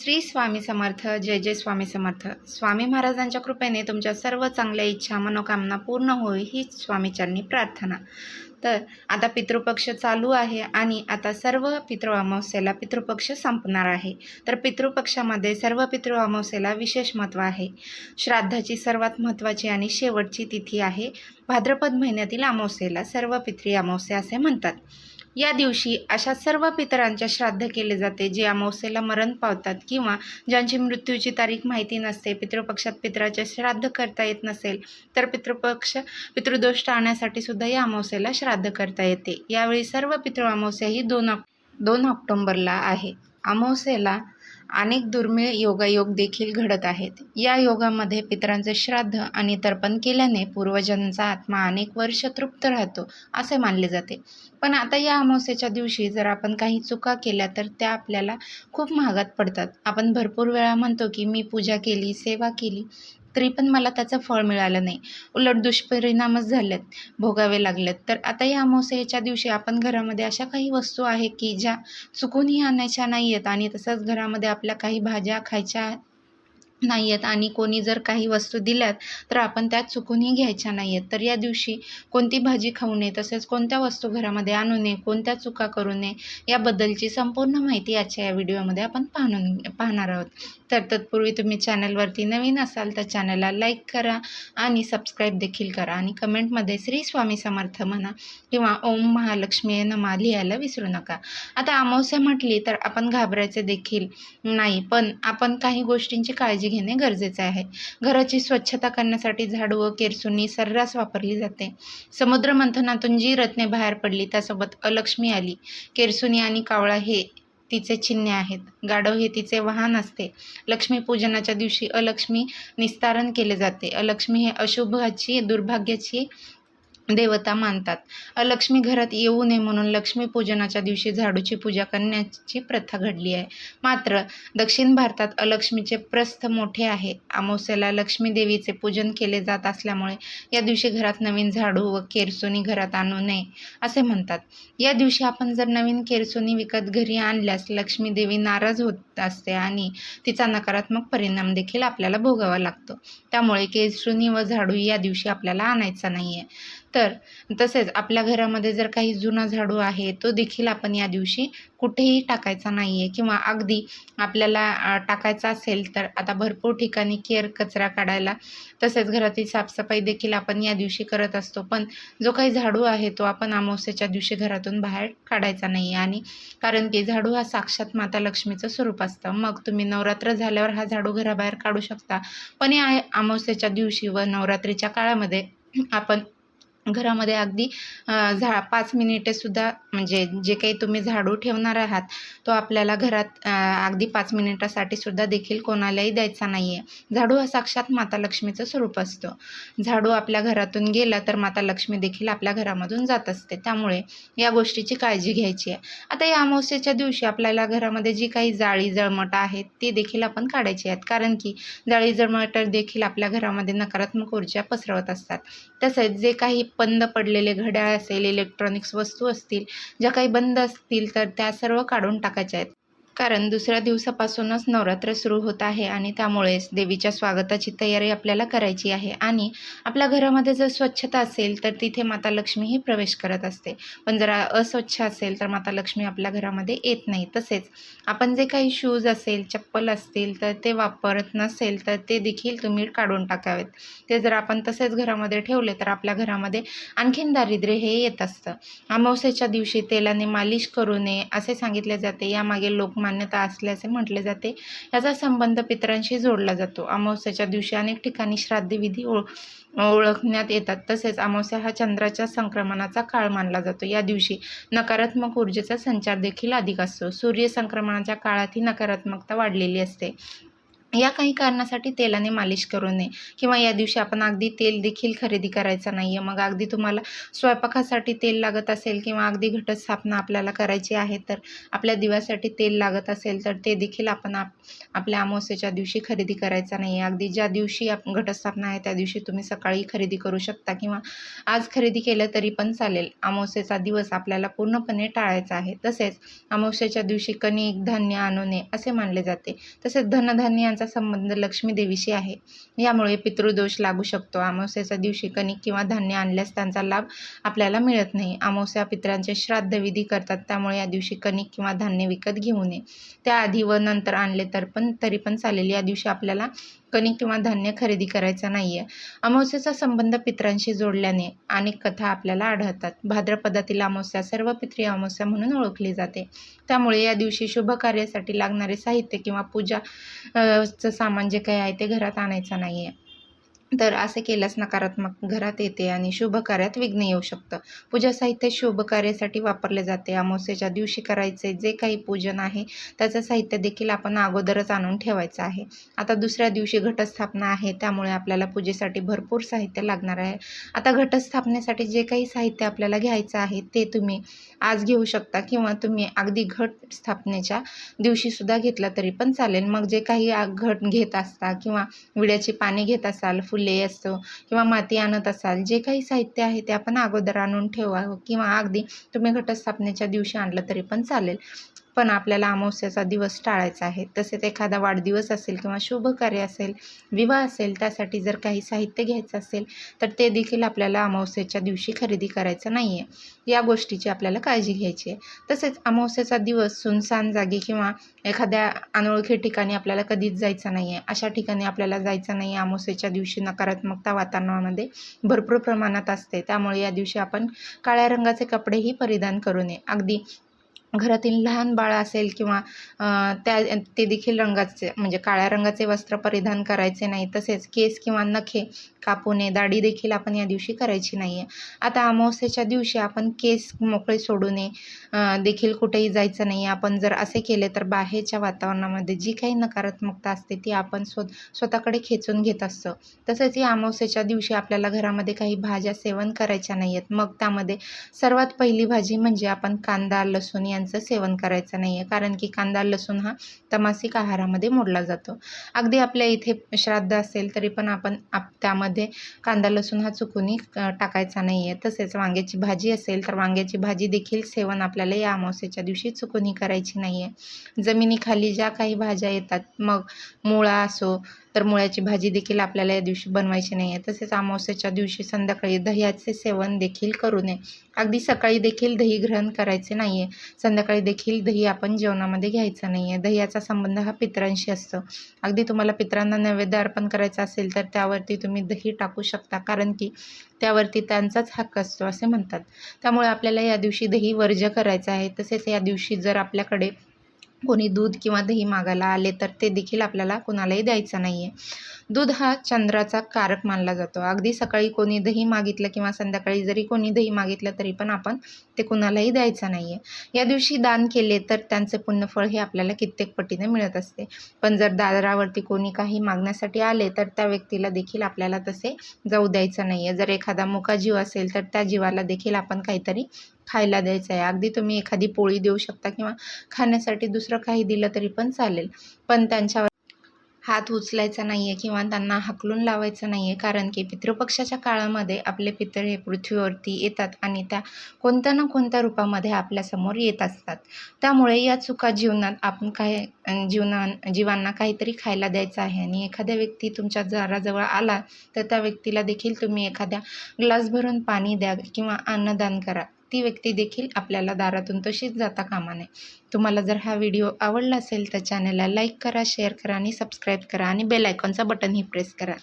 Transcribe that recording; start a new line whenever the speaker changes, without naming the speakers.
श्री स्वामी समर्थ जय जय स्वामी समर्थ. स्वामी महाराजांच्या कृपेने तुमच्या सर्व चांगल्या इच्छा मनोकामना पूर्ण होई हीच स्वामीचरणी प्रार्थना. तर आता पितृपक्ष चालू आहे आणि आता सर्व पितृ अमावस्येला पितृपक्ष संपणार आहे. तर पितृपक्षामध्ये सर्व पितृ अमावस्येला विशेष महत्त्व आहे. श्राद्धाची सर्वात महत्त्वाची आणि शेवटची तिथी आहे. भाद्रपद महिन्यातील अमावस्येला सर्व पितृ अमावस्या असे म्हणतात. या दिवशी अशा सर्व पितरांच्या श्राद्ध केले जाते जे अमावस्येला मरण पावतात किंवा ज्यांची मृत्यूची तारीख माहिती नसते पितृपक्षात पितराचे श्राद्ध करता येत नसेल तर पितृपक्ष पितृदोष टाळण्यासाठी सुद्धा या अमावस्येला श्राद्ध करता येते. यावेळी सर्व पितृ अमावस्या ही दोन ऑक दोन ऑक्टोंबरला आहे. अमावस्येला अनेक दुर्मिळ योगायोग देखील घडत आहेत. या योगामध्ये पितरांचे श्राद्ध आणि तर्पण केल्याने पूर्वजांचा आत्मा अनेक वर्ष तृप्त राहतो असे मानले जाते. पण आता या अमावस्येच्या दिवशी जर आपण काही चुका केल्या तर त्या आपल्याला खूप महागात पडतात. आपण भरपूर वेळा म्हणतो की मी पूजा केली सेवा केली तरी पण मला त्याचं फळ मिळालं नाही. उलट दुष्परिणामच झालेत भोगावे लागलेत. तर आता या अमावस्येच्या दिवशी आपण घरामध्ये अशा काही वस्तू आहे की ज्या चुकूनही आणायच्या नाही आहेत आणि तसंच घरामध्ये आपल्या काही भाज्या खायच्या नाही आहेत आणि कोणी जर काही वस्तू दिल्यात तर आपण त्या चुकूनही घ्यायच्या नाही आहेत तर या दिवशी कोणती भाजी खाऊ नये तसेच कोणत्या वस्तू घरामध्ये आणू नये कोणत्या चुका करू नये याबद्दलची संपूर्ण माहिती आजच्या या व्हिडिओमध्ये आपण पाहणून पाहणार आहोत. तर तत्पूर्वी तुम्ही चॅनलवरती नवीन असाल तर चॅनलला लाईक करा आणि सबस्क्राईब देखील करा आणि कमेंटमध्ये श्री स्वामी समर्थ म्हणा किंवा ओम महालक्ष्मी नमा लिहायला विसरू नका. आता अमावस्या म्हटली तर आपण घाबरायचे देखील नाही पण आपण काही गोष्टींची काळजी घेणे गरजेचे आहे. घराची स्वच्छता करण्यासाठी झाडू व केरसुनी सर्रास वापरली जाते. समुद्र मंथनातून जी रत्ने बाहेर पडली त्यासोबत अलक्ष्मी आली. केरसुनी आणि कावळा हे तिचे चिन्हे आहेत. गाढव हे तिचे वाहन असते. लक्ष्मीपूजनाच्या दिवशी अलक्ष्मी निस्तारण केले जाते. अलक्ष्मी हे अशुभाची दुर्भाग्याची देवता मानतात. अलक्ष्मी घरात येऊ नये म्हणून लक्ष्मीपूजनाच्या दिवशी झाडूची पूजा करण्याची प्रथा घडली आहे. मात्र दक्षिण भारतात अलक्ष्मीचे प्रस्थ मोठे आहे. अमावस्याला लक्ष्मी देवीचे पूजन केले जात असल्यामुळे या दिवशी घरात नवीन झाडू व केरसोनी घरात आणू नये असे म्हणतात. या दिवशी आपण जर नवीन केरसुनी विकत घरी आणल्यास लक्ष्मी देवी नाराज होत असते आणि तिचा नकारात्मक परिणाम देखील आपल्याला भोगावा लागतो. त्यामुळे केरसोनी व झाडू या दिवशी आपल्याला आणायचा नाही आहे तर तसेच आपल्या घरामध्ये जर काही जुना झाडू आहे तो देखील आपण या दिवशी कुठेही टाकायचा नाही आहे किंवा अगदी आपल्याला टाकायचा असेल तर आता भरपूर ठिकाणी केअर कचरा काढायला तसेच घरातील साफसफाई देखील आपण या दिवशी करत असतो. पण जो काही झाडू आहे तो आपण अमावस्याच्या दिवशी घरातून बाहेर काढायचा नाही आहे आणि कारण की झाडू हा साक्षात माता लक्ष्मीचं स्वरूप असतं. मग तुम्ही नवरात्र झाल्यावर हा झाडू घराबाहेर काढू शकता. पण या अमावस्याच्या दिवशी व नवरात्रीच्या काळामध्ये आपण घरामध्ये अगदी झा पाच मिनिटेसुद्धा म्हणजे जे काही तुम्ही झाडू ठेवणार आहात तो आपल्याला घरात अगदी पाच मिनिटासाठी सुद्धा देखील कोणालाही द्यायचा नाही आहे झाडू हा साक्षात माता लक्ष्मीचं स्वरूप असतो. झाडू आपल्या घरातून गेला तर माता लक्ष्मी देखील आपल्या घरामधून जात असते. त्यामुळे या गोष्टीची काळजी घ्यायची आहे. आता या अमावस्येच्या दिवशी आपल्याला घरामध्ये जी काही जाळी जळमट आहेत ती देखील आपण काढायची आहेत. कारण की जाळी जळमट देखील आपल्या घरामध्ये नकारात्मक ऊर्जा पसरवत असतात. तसेच जे काही बंद पडलेले घड्याळ असेल इलेक्ट्रॉनिक्स वस्तू असतील ज्या काही बंद असतील तर त्या सर्व काढून टाकायच्या आहेत. कारण दुसऱ्या दिवसापासूनच नवरात्र सुरू होत आहे आणि त्यामुळेच देवीच्या स्वागताची तयारी आपल्याला करायची आहे. आणि आपल्या घरामध्ये जर स्वच्छता असेल तर तिथे माता लक्ष्मीही प्रवेश करत असते. पण जर अस्वच्छ असेल तर माता लक्ष्मी आपल्या घरामध्ये येत नाही. तसेच आपण जे काही शूज असेल चप्पल असतील तर ते वापरत नसेल तर ते देखील तुम्ही काढून टाकावेत. ते जर आपण तसेच घरामध्ये ठेवले तर आपल्या घरामध्ये आणखीन दारिद्र्य हे येत असतं. अमावस्येच्या दिवशी तेलाने मालिश करू नये असे सांगितले जाते. यामागे लोक मान्यता असल्याचे म्हटले जाते. याचा संबंध पितरांशी जोडला जातो. अमावस्याच्या दिवशी अनेक ठिकाणी श्राद्धविधी ओळ ओळखण्यात येतात. तसेच अमावस्या हा चंद्राच्या संक्रमणाचा काळ मानला जातो. या दिवशी नकारात्मक ऊर्जेचा संचार देखील अधिक असतो. सूर्य संक्रमणाच्या काळात ही नकारात्मकता वाढलेली असते. या काही कारणासाठी तेलाने मालिश करू नये. किंवा या दिवशी आपण अगदी तेल देखील खरेदी करायचं नाही आहे मग अगदी तुम्हाला स्वयंपाकासाठी तेल लागत असेल किंवा अगदी घटस्थापना आपल्याला करायची आहे तर आपल्या दिव्यासाठी तेल लागत असेल तर ते देखील आपण आप आपल्या अमावस्येच्या दिवशी खरेदी करायचा नाही आहे अगदी ज्या दिवशी आप घटस्थापना आहे त्या दिवशी तुम्ही सकाळी खरेदी करू शकता किंवा आज खरेदी केलं तरी पण चालेल. अमावस्येचा दिवस आपल्याला पूर्णपणे टाळायचा आहे. तसेच अमावस्येच्या दिवशी कणिक धान्य आणू नये असे मानले जाते. तसेच धनधान्य यांचा संबंध लक्ष्मी देवीशी आहे. यामुळे पितृदोष लागू शकतो. अमावस्याच्या दिवशी कणिक किंवा धान्य आणल्यास त्यांचा लाभ आपल्याला मिळत नाही. अमावस्या पित्रांचे श्राद्ध विधी करतात. त्यामुळे या दिवशी कणिक किंवा धान्य विकत घेऊ नये. त्याआधी व नंतर आणले तर पण तरी पण चालेल. या दिवशी आपल्याला कणिक किंवा धान्य खरेदी करायचं नाही आहे अमावस्येचा संबंध पित्रांशी जोडल्याने अनेक कथा आपल्याला आढळतात. भाद्रपदातील अमावस्या सर्व पित्री अमावस्या म्हणून ओळखली जाते. त्यामुळे या दिवशी शुभ कार्यासाठी लागणारे साहित्य किंवा पूजा चं सामान जे काही आहे ते घरात आणायचं नाही आहे तर असे केल्यास नकारात्मक घरात येते आणि शुभ कार्यात विघ्न येऊ शकतं. पूजा साहित्य शुभ कार्यासाठी वापरले जाते. अमावस्येच्या दिवशी करायचे जे काही पूजन आहे त्याचं साहित्य देखील आपण अगोदरच आणून ठेवायचं आहे. आता दुसऱ्या दिवशी घटस्थापना आहे त्यामुळे आपल्याला पूजेसाठी भरपूर साहित्य लागणार आहे. आता घटस्थापनेसाठी जे काही साहित्य आपल्याला घ्यायचं आहे ते तुम्ही आज घेऊ शकता किंवा तुम्ही अगदी घट स्थापनेच्या दिवशीसुद्धा घेतला तरी पण चालेल. मग जे काही घट घेत असता किंवा विड्याची पाने घेत असाल फुले असतो किंवा माती आणत असाल जे काही साहित्य आहे ते आपण अगोदर आणून ठेवा किंवा अगदी तुम्ही घटस्थापनेच्या दिवशी आणलं तरी पण चालेल. पण आपल्याला अमावस्याचा दिवस टाळायचा आहे. तसेच एखादा वाढदिवस असेल किंवा शुभ कार्य असेल विवाह असेल त्यासाठी जर काही साहित्य घ्यायचं असेल तर ते देखील आपल्याला अमावस्येच्या दिवशी खरेदी करायचं नाही आहे या गोष्टीची आपल्याला काळजी घ्यायची आहे. तसेच अमावस्याचा दिवस सुनसान जागी किंवा एखाद्या अनोळखी ठिकाणी आपल्याला कधीच जायचं नाही आहे अशा ठिकाणी आपल्याला जायचं नाही आहे अमावस्येच्या दिवशी नकारात्मकता वातावरणामध्ये भरपूर प्रमाणात असते. त्यामुळे या दिवशी आपण काळ्या रंगाचे कपडेही परिधान करू नये. अगदी घरातील लहान बाळ असेल किंवा त्या ते देखील रंगाचे म्हणजे काळ्या रंगाचे वस्त्र परिधान करायचे नाही तसेच केस किंवा नखे कापू नये दाढी देखील आपण या दिवशी करायची नाही आहे आता अमावस्येच्या दिवशी आपण केस मोकळे सोडू नये देखील कुठेही जायचं नाही. आपण जर असे केले तर बाहेरच्या वातावरणामध्ये जी काही नकारात्मकता असते ती आपण स्व स्वतःकडे खेचून घेत असतो. तसेच या अमावस्येच्या दिवशी आपल्याला घरामध्ये काही भाज्या सेवन करायच्या नाही आहेत मग त्यामध्ये सर्वात पहिली भाजी म्हणजे आपण कांदा लसूण यांचं सेवन करायचं नाही आहे कारण की कांदा लसूण हा तमासिक आहारामध्ये मोडला जातो. अगदी आपल्या इथे श्राद्ध असेल तरी पण आपण आप त्यामध्ये कांदा लसूण हा चुकूनही टाकायचा नाही आहे तसेच वांग्याची भाजी असेल तर वांग्याची भाजी देखील सेवन आपल्याला या अमावस्येच्या दिवशी चुकूनही करायची नाही आहे जमिनीखाली ज्या काही भाज्या येतात मग मुळा असो तर मुळ्याची भाजी देखील आपल्याला या दिवशी बनवायची नाही आहे तसेच अमावस्येच्या दिवशी संध्याकाळी दह्याचे सेवन देखील करू नये. अगदी सकाळी देखील दही ग्रहण करायचे नाही आहे संध्याकाळी देखील दही आपण जेवणामध्ये घ्यायचं नाही आहे दह्याचा संबंध हा पितरांशी असतो. अगदी तुम्हाला पित्रांना नैवेद्य अर्पण करायचा असेल तर त्यावरती तुम्ही दही टाकू शकता कारण की त्यावरती त्यांचाच हक्क असतो असे म्हणतात. त्यामुळे आपल्याला या दिवशी दही वर्ज्य करायचं आहे. तसेच या दिवशी जर आपल्याकडे कोणी दूध किंवा दही मागायला आले तर ते देखील आपल्याला कुणालाही द्यायचं नाही आहे दूध हा चंद्राचा कारक मानला जातो. अगदी सकाळी कोणी दही मागितलं किंवा संध्याकाळी जरी कोणी दही मागितलं तरी पण आपण ते कुणालाही द्यायचं नाही आहे या दिवशी दान केले तर त्यांचे पुण्यफळ हे आपल्याला कित्येक पटीने मिळत असते. पण जर दादरावरती कोणी काही मागण्यासाठी आले तर त्या व्यक्तीला देखील आपल्याला तसे जाऊ द्यायचं नाही आहे जर एखादा मुका जीव असेल तर त्या जीवाला देखील आपण काहीतरी खायला द्यायचं आहे. अगदी तुम्ही एखादी पोळी देऊ शकता किंवा खाण्यासाठी दुसरं काही दिलं तरी पण चालेल. पण त्यांच्यावर हात उचलायचा नाही आहे किंवा त्यांना हाकलून लावायचं नाही आहे कारण की पितृपक्षाच्या काळामध्ये आपले पितर हे पृथ्वीवरती येतात आणि त्या कोणत्या ना कोणत्या रूपामध्ये आपल्यासमोर येत असतात. त्यामुळे या चुका जीवनात आपण काय जीवना जीवांना काहीतरी खायला द्यायचं आहे. आणि एखाद्या व्यक्ती तुमच्या दाराजवळ आला तर त्या व्यक्तीला देखील तुम्ही एखाद्या ग्लास भरून पाणी द्या किंवा अन्नदान करा. ती व्यक्ती देखील आपल्याला दारातून तशीच जाता कामा नये तुम्हाला जर हा व्हिडिओ आवडला असेल तर चॅनलला लाईक करा शेअर करा आणि सबस्क्राईब करा आणि बेल आयकॉनचा बटनही प्रेस करा.